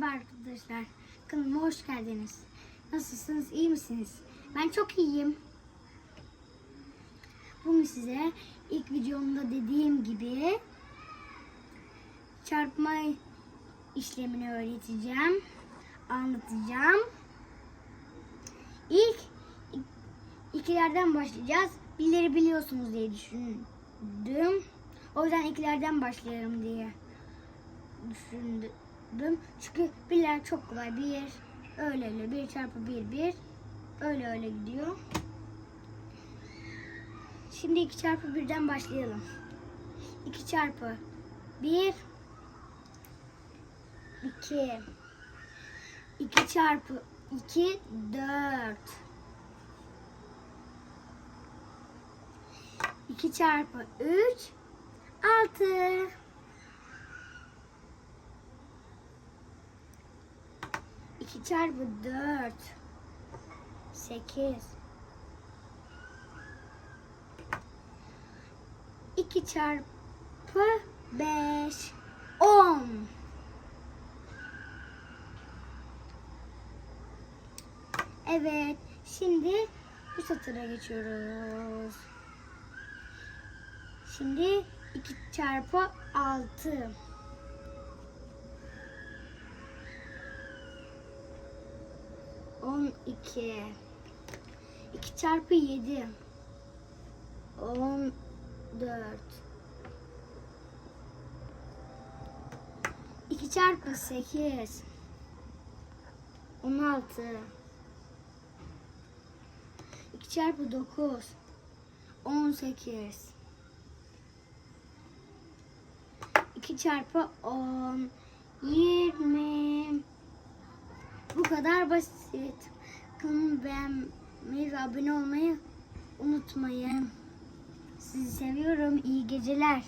Merhaba arkadaşlar. Kanalıma hoş geldiniz. Nasılsınız? iyi misiniz? Ben çok iyiyim. Bugün size ilk videomda dediğim gibi çarpma işlemini öğreteceğim. Anlatacağım. İlk ikilerden başlayacağız. Birileri biliyorsunuz diye düşündüm. O yüzden ikilerden başlayalım diye düşündüm. Çünkü birler çok kolay. Bir, öyle öyle. Bir çarpı bir, bir. Öyle öyle gidiyor. Şimdi 2 çarpı 1'den başlayalım. 2 çarpı 1 2 2 çarpı 2 4 2 çarpı 3 6 2 çarpı 4 8 2 çarpı 5 10 Evet şimdi bu satıra geçiyoruz. Şimdi 2 çarpı 6 12 2 çarpı 7 14 2 çarpı 8 16 2 çarpı 9 18 2 çarpı 10 20 Bu kadar basit. Kanalımı beğenmeyi ve abone olmayı unutmayın. Sizi seviyorum. İyi geceler.